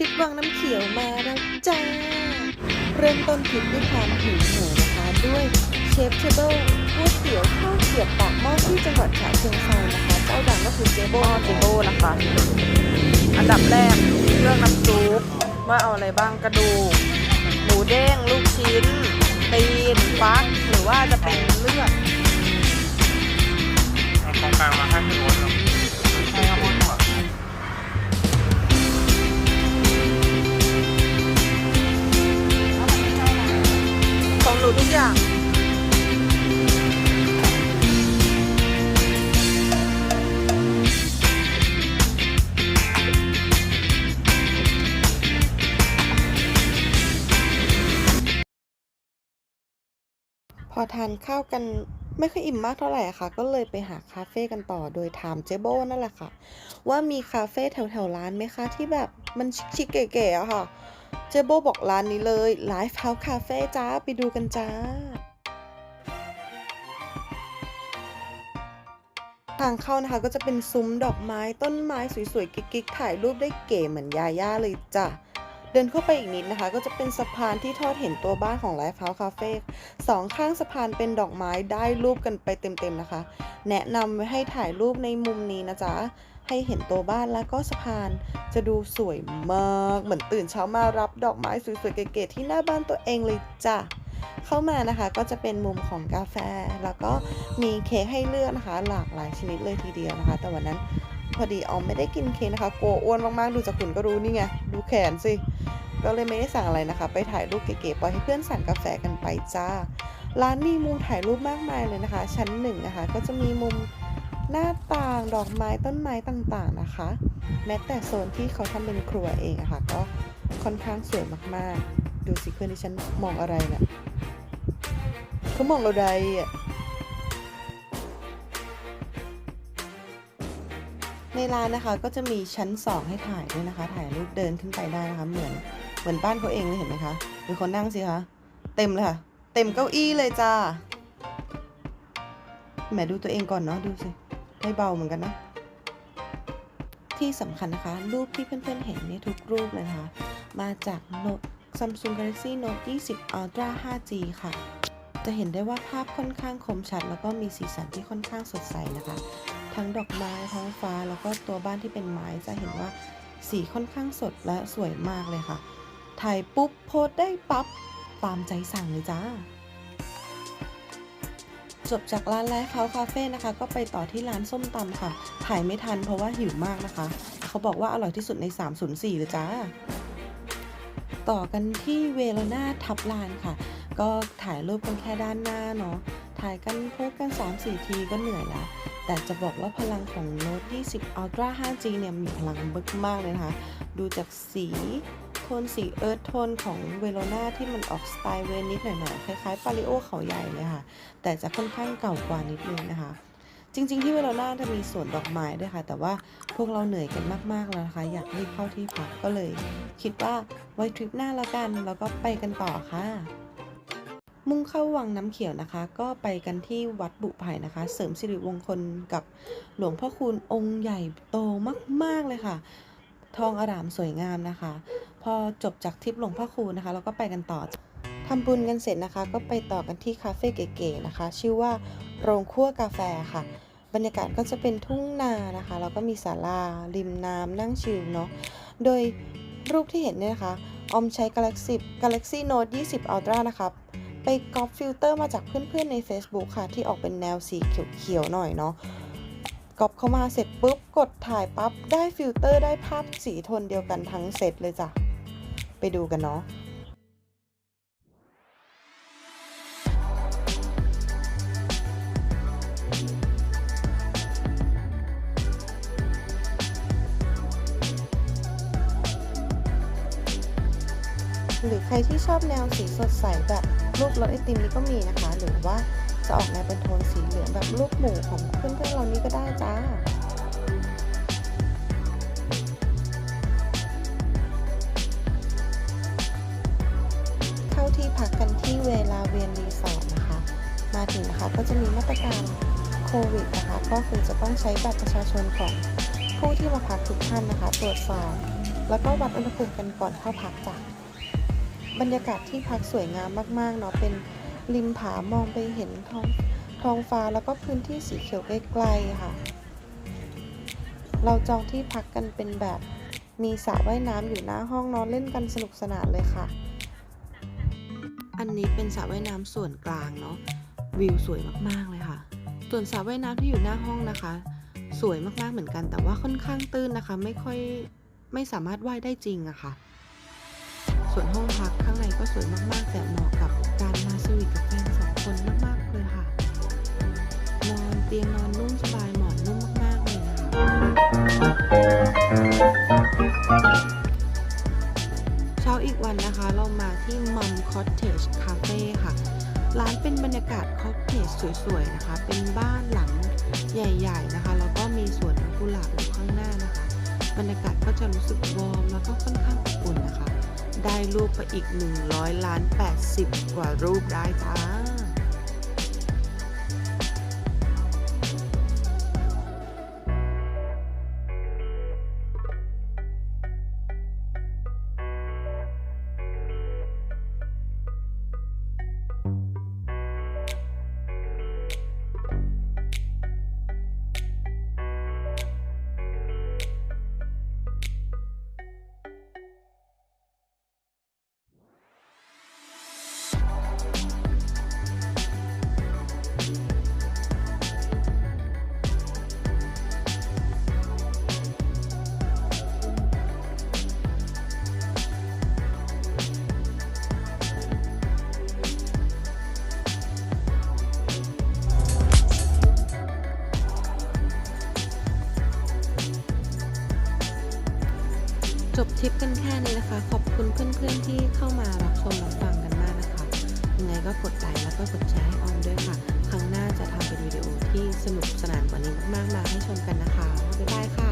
ทริปวังน้ำเขียวมาแล้วจ้า เริ่มต้นทริปด้วยความหิวโหยนะคะด้วยเชฟเทเบิลก๋วยเตี๋ยวข้าวเกรียบปากหม้อที่จังหวัดฉะเชิงเทรานะคะเจ้าดังก็คือเจโบหม้อจิโบ้นะคะ อันดับแรกเรื่องน้ำซุปว่าเอาอะไรบ้างกระดูกหมูเด้งลูกชิ้น ตีนฟักหรือว่าจะเป็นเลือด เอาของกลางมาให้พี่โอ๊ต อทานข้าวกันไม่ค่อยอิ่มมากเท่าไหร่ค่ะ ก็เลยไปหาคาเฟ่กันต่อโดยถามเจโบนั่นแหละค่ะ ว่ามีคาเฟ่แถวๆร้านไหมคะ ที่แบบมันชิคๆเก๋ๆอะค่ะ เจโบบอกร้านนี้เลย Life House Cafe จ้าไปดูกันจ้าทางเข้านะคะก็จะเป็นซุ้มดอกไม้ต้นไม้สวยๆ กิ๊กๆ ถ่ายรูปได้เก๋เหมือนยาย่าเลยจ้ะ เดินเข้าไปอีกนิดนะคะ ก็จะเป็นสะพานที่ทอดเห็นตัวบ้านของ Life House Cafe สองข้างสะพานเป็นดอกไม้ได้รูปกันไปเต็มๆนะคะ แนะนำให้ถ่ายรูปในมุมนี้นะจ๊ะให้เห็นตัวบ้านแล้วก็สะพานจะดูสวยมากเหมือนตื่นเช้ามารับดอกไม้สวยๆเก๋ๆที่หน้าบ้านตัวเองเลยจ้ะเข้ามานะคะก็จะเป็นมุมของกาแฟ แล้วก็มีเค้กให้เลือกนะคะ หลากหลายชนิดเลยทีเดียวนะคะ แต่วันนั้น พอดีออมไม่ได้กินเค้กนะคะกลัวอ้วนมากๆดูจากขุนก็รู้นี่ไงดูแขนสิก็เลยไม่ได้สั่งอะไรนะคะ ไปถ่ายรูปเก๋ๆปล่อยให้เพื่อนสั่งกาแฟกันไปจ้า ร้านมีมุมถ่ายรูปมากมายเลยนะคะ ชั้นหนึ่งนะคะ ก็จะมีมุมหน้าต่างดอกไม้ต้นไม้ต่างๆนะคะ แม้แต่โซนที่เขาทำเป็นครัวเองอะคะ่ะก็ค่อนข้างสวยมากๆ ดูสิเพื่อนที่ฉันมองอะไรเนะี่ยเขามองเราใดอะ ในร้านนะคะก็จะมีชั้น 2 ให้ถ่ายด้วยนะคะ ถ่ายรูปเดินขึ้นไปได้นะคะ เหมือนเหมือนบ้านเขาเองเลยเห็นไหมคะมีคนนั่งสิคะเต็มเลยค่ะ เต็มเก้าอี้เลยจ้าแหมดูตัวเองก่อนเนาะดูสิไม่เบาเหมือนกันนะ ที่สำคัญนะคะ รูปที่เพื่อนๆเห็นนี่ทุกรูปเลยนะคะ มาจาก Note Samsung Galaxy Note 20 Ultra 5G ค่ะ จะเห็นได้ว่าภาพค่อนข้างคมชัด แล้วก็มีสีสันที่ค่อนข้างสดใสนะคะ ทั้งดอกไม้ท้องฟ้าแล้วก็ตัวบ้านที่เป็นไม้จะเห็นว่าสีค่อนข้างสดและสวยมากเลยค่ะ ถ่ายปุ๊บโพสได้ปั๊บตามใจสั่งเลยจ้า จบจากร้านไลฟ์เขาคาเฟ่นะคะ ก็ไปต่อที่ร้านส้มตำค่ะ ถ่ายไม่ทันเพราะว่าหิวมากนะคะ เขาบอกว่าอร่อยที่สุดใน 304 เลยจ้า ต่อกันที่เวโรนาทับลานค่ะ ก็ถ่ายรูปกันแค่ด้านหน้าเนาะ ถ่ายกันโพสกัน 3-4 ทีก็เหนื่อยแล้วแต่จะบอกว่าพลังของ Note 20 Ultra 5G เนี่ยมีพลังบึกมากเลยนะคะ ดูจากสีโทนสีเอิร์ธโทนของเวโรนาที่มันออกสไตล์เวนิสหน่อยๆ คล้ายๆปาริโอเขาใหญ่เลยค่ะ แต่จะค่อนข้างเก่ากว่านิดนึงนะคะจริงๆ ที่เวโรนาจะมีสวนดอกไม้ด้วยค่ะ แต่ว่าพวกเราเหนื่อยกันมากๆแล้วนะคะ อยากรีบเข้าที่พักก็เลย คิดว่าไว้ทริปหน้าแล้วกัน แล้วก็ไปกันต่อค่ะ มุ่งเข้าวังน้ำเขียวนะคะ ก็ไปกันที่วัดบุไผ่นะคะ เสริมสิริมงคลกับหลวงพ่อคูณองค์ใหญ่โตมาก ๆ เลยค่ะ ทองอารามสวยงามนะคะ พอจบจากทริปหลวงพ่อคูณนะคะ เราก็ไปกันต่อทำบุญกันเสร็จนะคะ ก็ไปต่อกันที่คาเฟ่เก๋ๆนะคะ ชื่อว่าโรงคั่วกาแฟค่ะ บรรยากาศก็จะเป็นทุ่งนานะคะ แล้วก็มีศาลาริมน้ำนั่งชิลเนาะ โดยรูปที่เห็นเนี่ยนะคะ ออมใช้ Galaxy Galaxy Note 20 Ultra นะคะ ไปก๊อปฟิลเตอร์มาจากเพื่อนๆใน Facebook ค่ะ ที่ออกเป็นแนวสีเขียวๆหน่อยเนาะก๊อปเข้ามาเสร็จปุ๊บ กดถ่ายปั๊บ ได้ฟิลเตอร์ได้ภาพสีโทนเดียวกันทั้งเซตเลยจ้ะ ไปดูกันเนาะ หรือใครที่ชอบแนวสีสดใสแบบรูปรสไอติมนี่ก็มีนะคะ หรือว่าจะออกแนวเป็นโทนสีเหลืองแบบรูปหมูของเพื่อนๆเรานี่ก็ได้จ้าเข้าที่พักกันที่เวลาเวียนรีสอร์ทนะคะ มาถึงนะคะก็จะมีมาตรการโควิดนะคะ ก็คือจะต้องใช้บัตรประชาชนของผู้ที่มาพักทุกท่านนะคะ ตรวจสอบแล้วก็วัดอุณหภูมิกันก่อนเข้าพักจ้ะ บรรยากาศที่พักสวยงามมากๆเนาะเป็นริมผามองไปเห็นท้องท้องฟ้าแล้วก็พื้นที่สีเขียวใกล้ๆค่ะ เราจองที่พักกันเป็นแบบมีสระว่ายน้ำอยู่หน้าห้องนอนเล่นกันสนุกสนานเลยค่ะ อันนี้เป็นสระว่ายน้ำส่วนกลางเนาะวิวสวยมากๆเลยค่ะ ส่วนสระว่ายน้ำที่อยู่หน้าห้องนะคะ สวยมากๆเหมือนกันแต่ว่าค่อนข้างตื้นนะคะ ไม่ค่อยไม่สามารถว่ายได้จริงอะค่ะ ส่วนห้องพักข้างในก็สวยมากๆ แต่เหมาะกับการมาสวีทกับแฟนสองคนมากๆเลยค่ะ นอนเตียงนอนนุ่มสบายหมอนนุ่มมากๆเลยนะคะเช้าอีกวันนะคะเรามาที่มัมคอ t เทจคาเฟ่ค่ะ ร้านเป็นบรรยากาศคอ t เทจสวยๆนะคะ เป็นบ้านหลังใหญ่ๆนะคะ แล้วก็มีสวนกุหลาบอยู่ข้างหน้านะคะ บรรยากาศก็จะรู้สึกวอร์มแล้วก็ค่อนข้างอบอุ่นนะคะ ได้รูปไปอีก 100 ล้าน 80 กว่ารูปได้จ้า จบทริปกันแค่นี้นะคะ ขอบคุณเพื่อนๆที่เข้ามารับชมรับฟังกันมากนะคะยังไงก็กดไลค์แล้วก็กดแชร์ให้ออมด้วยค่ะ ครั้งหน้าจะทำเป็นวิดีโอที่สนุกสนานกว่านี้มากๆให้ชมกันนะคะ บ๊ายบายค่ะ